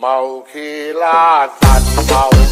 เมาขี้ล่าสัตว์เมา